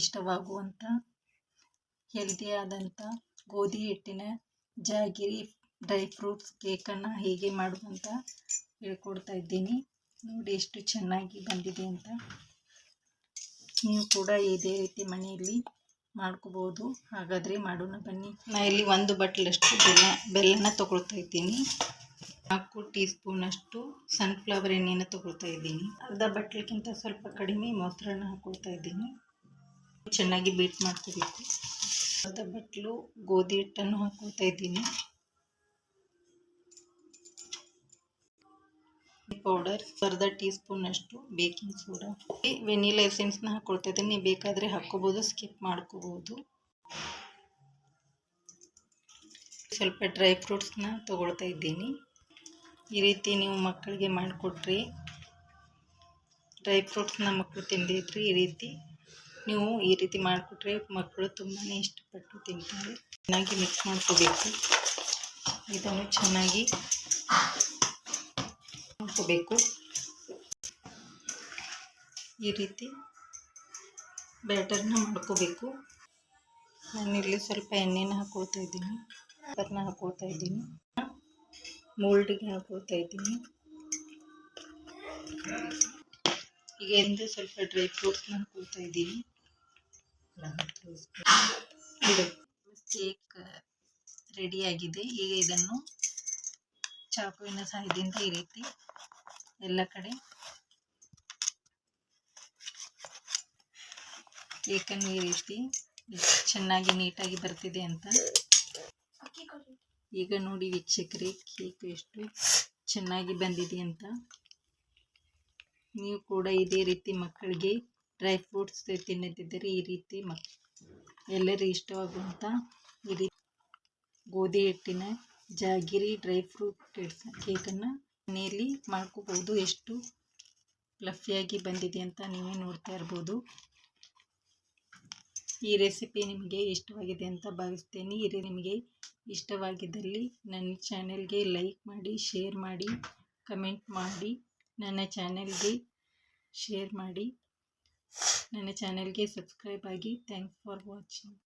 ಇಷ್ಟವಾಗುವಂಥ ಹೆಲ್ದಿಯಾದಂಥ ಗೋಧಿ ಹಿಟ್ಟಿನ ಜಾಗಿರಿ dry fruits ಕೇಕನ್ನು ಹೇಗೆ ಮಾಡುವಂತ ಹೇಳ್ಕೊಡ್ತಾ ಇದ್ದೀನಿ. ನೋಡಿ ಎಷ್ಟು ಚೆನ್ನಾಗಿ ಬಂದಿದೆ ಅಂತ. ನೀವು ಕೂಡ ಇದೇ ರೀತಿ ಮನೆಯಲ್ಲಿ ಮಾಡ್ಕೋಬೋದು. ಹಾಗಾದರೆ ಮಾಡೋಣ ಬನ್ನಿ. ನಾ ಇಲ್ಲಿ ಒಂದು ಬಟ್ಲಷ್ಟು ಬೆಲ್ಲ, ಬೆಲ್ಲನ ತೊಗೊಳ್ತಾ ಇದ್ದೀನಿ. ನಾಲ್ಕು ಟೀ ಸ್ಪೂನಷ್ಟು ಸನ್ಫ್ಲವರ್ ಎಣ್ಣೆನ ತಗೊಳ್ತಾ ಇದ್ದೀನಿ. ಅರ್ಧ ಬಟ್ಲಿಗಿಂತ ಸ್ವಲ್ಪ ಕಡಿಮೆ ಮೊಸರನ್ನ ಹಾಕೊಳ್ತಾ ಇದ್ದೀನಿ. ಚೆನ್ನಾಗಿ ಬೀಟ್ ಮಾಡ್ಕೋಬೇಕು. ಅರ್ಧ ಬಟ್ಲು ಗೋಧಿ ಹಿಟ್ಟನ್ನು ಹಾಕ್ಕೊಳ್ತಾ ಇದ್ದೀನಿ. ಪೌಡರ್ ಅರ್ಧ ಟೀ ಸ್ಪೂನಷ್ಟು ಬೇಕಿಂಗ್ ಸೋಡಾ ವೆನಿಲಾ ಎಸೆನ್ಸ್ನ ಹಾಕ್ಕೊಳ್ತಾ ಇದ್ದೀನಿ. ಬೇಕಾದರೆ ಹಾಕ್ಕೋಬೋದು ಸ್ಕಿಪ್ ಮಾಡ್ಕೋಬೋದು. ಸ್ವಲ್ಪ ಡ್ರೈ ಫ್ರೂಟ್ಸ್ನ ತಗೊಳ್ತಾ ಇದ್ದೀನಿ. ಈ ರೀತಿ ನೀವು ಮಕ್ಕಳಿಗೆ ಮಾಡಿಕೊಟ್ರಿ. ಡ್ರೈ ಫ್ರೂಟ್ಸ್ನ ಮಕ್ಕಳು ತಿಂದಿದ್ರಿ ಈ ರೀತಿ. ನೀವು ಈ ರೀತಿ ಮಾಡಿಕೊಟ್ರೆ ಮಕ್ಕಳು ತುಂಬಾ ಇಷ್ಟಪಟ್ಟು ತಿಂತಾರೆ. ಚೆನ್ನಾಗಿ ಮಿಕ್ಸ್ ಮಾಡ್ಕೋಬೇಕು. ಇದನ್ನು ಚೆನ್ನಾಗಿ ಮಾಡ್ಕೋಬೇಕು. ಈ ರೀತಿ ಬ್ಯಾಟರ್ನ ಮಾಡ್ಕೋಬೇಕು. ನಾನಿಲ್ಲಿ ಸ್ವಲ್ಪ ಎಣ್ಣೆನ ಹಾಕ್ಕೊಳ್ತಾ ಇದ್ದೀನಿ. ಬಟರ್ನ ಹಾಕ್ಕೊಳ್ತಾ ಇದ್ದೀನಿ. ಮೋಲ್ಡಿಗೆ ಹಾಕೋತಾ ಇದ್ದೀನಿ. ಈಗ ಎಂದು ಸ್ವಲ್ಪ ಡ್ರೈ ಫ್ರೂಟ್ಸ್ನ ಹಾಕೋತಾ ಇದ್ದೀನಿ. ಇದು ಕೇಕ್ ರೆಡಿಯಾಗಿದೆ ಈಗ ಇದನ್ನು ಚಾಕುವಿನ ಸಹಾಯದಿಂದ ಈ ರೀತಿ ಎಲ್ಲ ಕಡೆ ಕೇಕನ್ನು ಈ ರೀತಿ ಚೆನ್ನಾಗಿ ನೀಟಾಗಿ ಬರ್ತಿದೆ ಅಂತ. ಈಗ ನೋಡಿ ವೀಕ್ಷಕರೇ, ಕೇಕ್ ಎಷ್ಟು ಚೆನ್ನಾಗಿ ಬಂದಿದೆ ಅಂತ. ನೀವು ಕೂಡ ಇದೇ ರೀತಿ ಮಕ್ಕಳಿಗೆ ಡ್ರೈ ಫ್ರೂಟ್ಸ್ ತಿನ್ನದಿದ್ದರೆ ಈ ರೀತಿ ಮಕ್, ಎಲ್ಲರಿಗೂ ಇಷ್ಟವಾಗುವಂಥ ಈ ರೀತಿ ಗೋಧಿ ಹಿಟ್ಟಿನ ಜಾಗಿರಿ ಡ್ರೈ ಫ್ರೂಟ್ ಕೇಕನ್ನು ಮನೆಯಲ್ಲಿ ಮಾಡ್ಕೋಬೋದು ಎಷ್ಟು ಫ್ಲಫಿಯಾಗಿ ಬಂದಿದೆ ಅಂತ ನೀವೇ ನೋಡ್ತಾ ಇರ್ಬೋದು. ಈ ರೆಸಿಪಿ ನಿಮಗೆ ಇಷ್ಟವಾಗಿದೆ ಅಂತ ಭಾವಿಸ್ತೇನೆ. ಈ ನಿಮಗೆ ಇಷ್ಟವಾಗಿದ್ದಲ್ಲಿ ನನ್ನ ಚಾನೆಲ್ಗೆ ಲೈಕ್ ಮಾಡಿ, ಶೇರ್ ಮಾಡಿ, ಕಮೆಂಟ್ ಮಾಡಿ, ನನ್ನ ಚಾನೆಲ್ಗೆ ಶೇರ್ ಮಾಡಿ, ನನ್ನ ಚಾನೆಲ್ಗೆ ಸಬ್ಸ್ಕ್ರೈಬ್ ಆಗಿ ಥ್ಯಾಂಕ್ಸ್ ಫಾರ್ ವಾಚಿಂಗ್.